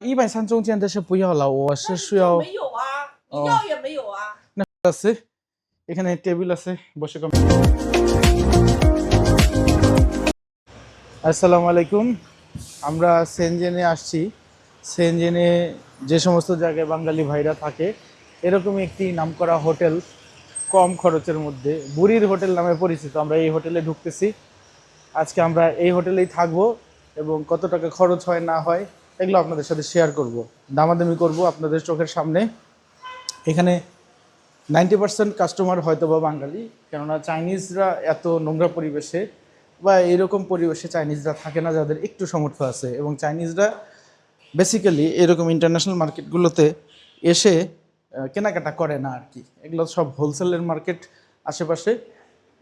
一百三中间的是不要了，我是需要没有啊，你哦要也没有啊。 আছে এখানে টেবিল আছে বসে কম আসসালামু আলাইকুম আমরা সেনজেনে আসছি সেনজেনে যে সমস্ত জায়গায় বাঙালি ভাইরা থাকে এরকমই একটি নামকরা হোটেল কম খরচের মধ্যে বুড়ির হোটেল নামে পরিচিত আমরা এই হোটেলে ঢুকতেছি আজকে আমরা এই হোটেলেই থাকবো এবং কত টাকা খরচ হয় না হয় এগুলো আপনাদের সাথে শেয়ার করব। দামাদামি করব আপনাদের চোখের সামনে। এখানে নাইনটি পার্সেন্ট কাস্টমার হয়তো বা বাঙালি, কেননা চাইনিজরা এত নোংরা পরিবেশে বা এরকম পরিবেশে চাইনিজরা থাকে না যাদের একটু সামর্থ্য আছে এবং চাইনিজরা বেসিক্যালি এরকম ইন্টারন্যাশনাল মার্কেটগুলোতে এসে কেনাকাটা করে না আর কি। এগুলো সব হোলসেলের মার্কেট আশেপাশে।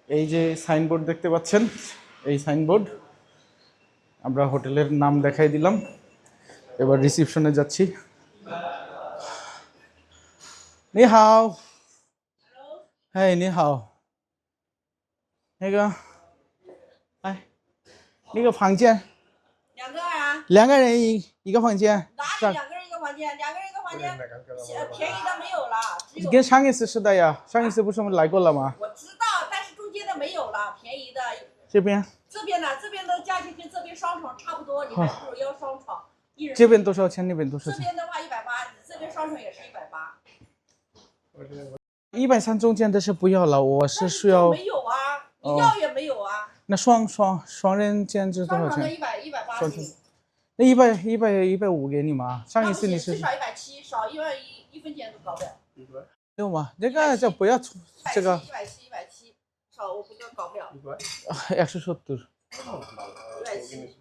এই যে সাইনবোর্ড দেখতে পাচ্ছেন, এই সাইনবোর্ড আমরা হোটেলের নাম দেখাই দিলাম। এবার রিসিপশনে যাচ্ছি 你好，嘿，你好，那个，哎，那个房间，两个啊，两个人一一个房间，哪里两个人一个房间？两个人一个房间，呃便宜的没有了，只有跟上一次是的呀，上一次不是我们来过了吗？我知道，但是中间的没有了，便宜的这边，这边呢，这边的价钱跟这边双床差不多，你还不如要双床， 这边多少钱？那边多少钱？这边的话一百八，这边双层也是一百八。一百三中间的是不要了，我是需要没有啊，你要也没有啊。那双双双人间是多少钱？双一百一百八。那一百一百一百五给你吗？上一次你是少一百七，少一万一一分钱都搞不了。没有吗？那个就不要出这个。一百七，一百七，少我不计搞不了。一百。啊，也是说都。一百七。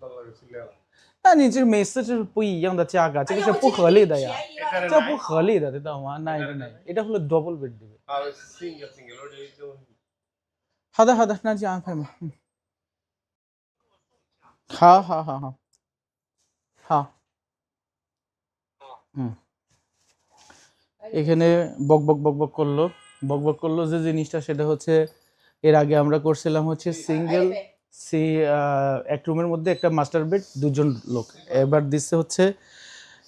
你这每次这是不一样的价格，这个是不合理的呀，便宜了这不合理的，知道吗？那一个那এটা হলো ডবল বেড দিবে আর সিঙ্গেল সিঙ্গেল ওটা যেমন 好的好的，那就安排吧。嗯，好好好好，好，হুম এখানে বক বক বক বক করলো বক বক করলো যে জিনিসটা সেটা হচ্ছে এর আগে আমরা করছিলাম হচ্ছে সিঙ্গেল সি এক রুমের মধ্যে একটা মাস্টার বেড দুজন লোক। এবার দিচ্ছে হচ্ছে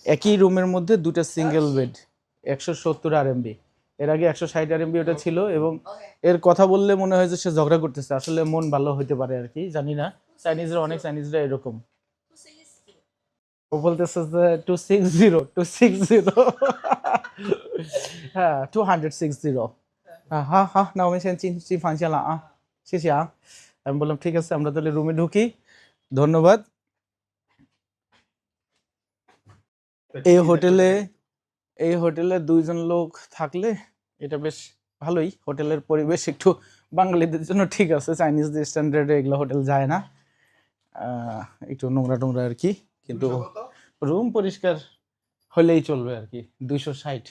একই রুমের মধ্যে দুটো সিঙ্গেল বেড একশো সত্তর আর এমবি এর আগে একশো ষাট আর এমবি ওটা ছিল এবং এর কথা বললে মনে হয় যে সে ঝগড়া করতেছে। আসলে মন ভালো হইতে পারে আর কি জানি না। চাইনিজরা অনেক চাইনিজরা এরকম। ও বলতেছে যে two six zero two six zero হ্যাঁ টু হান্ড্রেড সিক্স জিরো হ্যাঁ হ্যাঁ হ্যাঁ না আমি চিন চিন ফাংশন আ শেষে আ আমি বললাম ঠিক আছে আমরা তাহলে রুমে ঢুকি। ধন্যবাদ। এই হোটেলে এই হোটেলে দুইজন লোক থাকলে এটা বেশ ভালোই। হোটেলের পরিবেশ একটু বাঙালিদের জন্য ঠিক আছে চাইনিজদের স্ট্যান্ডার্ডে এগুলো হোটেল যায় না। একটু নোংরা টোংরা আর কি কিন্তু রুম পরিষ্কার হলেই চলবে আর কি দুইশো ষাট।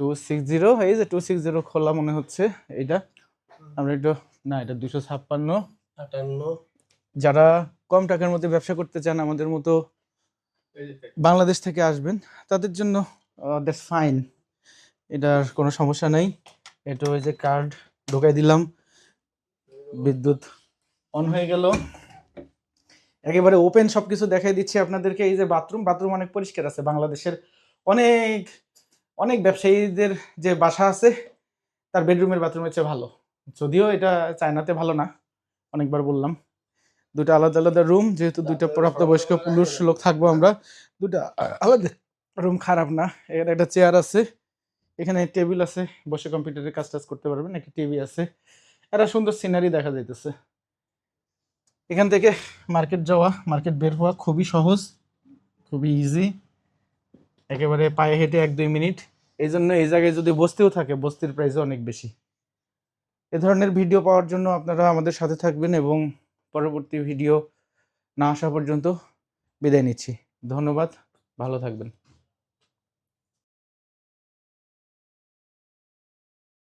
টু সিক্স জিরো এই যে টু সিক্স জিরো খোলা মনে হচ্ছে এইটা। আমরা একটু না এটা দুশো ছাপ্পান্ন। আটান্ন। যারা কম টাকার মধ্যে ব্যবসা করতে চান আমাদের মতো বাংলাদেশ থেকে আসবেন তাদের জন্য দ্যাটস ফাইন এটার কোনো সমস্যা নেই। এটা ওই যে কার্ড ঢোকাই দিলাম। বিদ্যুৎ অন হয়ে গেল। একেবারে ওপেন সব কিছু দেখাই দিচ্ছি আপনাদেরকে। এই যে বাথরুম বাথরুম অনেক পরিষ্কার আছে বাংলাদেশের। অনেক অনেক ব্যবসায়ীদের যে বাসা আছে তার বেডরুমের বাথরুমের চেয়ে ভালো। যদিও এটা চায়নাতে ভালো না, অনেকবার বললাম। দুটো আলাদা আলাদা রুম যেহেতু দুইটা প্রাপ্তবয়স্ক পুরুষ লোক থাকব আমরা দুটা আলাদা রুম খারাপ না। এখানে একটা চেয়ার আছে, এখানে টেবিল আছে, বসে কম্পিউটারে কাজ টাজ করতে পারবেন, একটা টিভি আছে। একটা সুন্দর সিনারি দেখা যাইতেছে। এখান থেকে মার্কেট যাওয়া মার্কেট বের হওয়া খুবই সহজ, খুবই ইজি একেবারে পায়ে হেঁটে এক দুই মিনিট। এই জন্য এই জায়গায় যদি বস্তিও থাকে, বস্তির প্রাইসও অনেক বেশি। এ ধরনের ভিডিও পাওয়ার জন্য আপনারা আমাদের সাথে থাকবেন এবং পরবর্তী ভিডিও না আসা পর্যন্ত বিদায় নিচ্ছি। ধন্যবাদ, ভালো থাকবেন।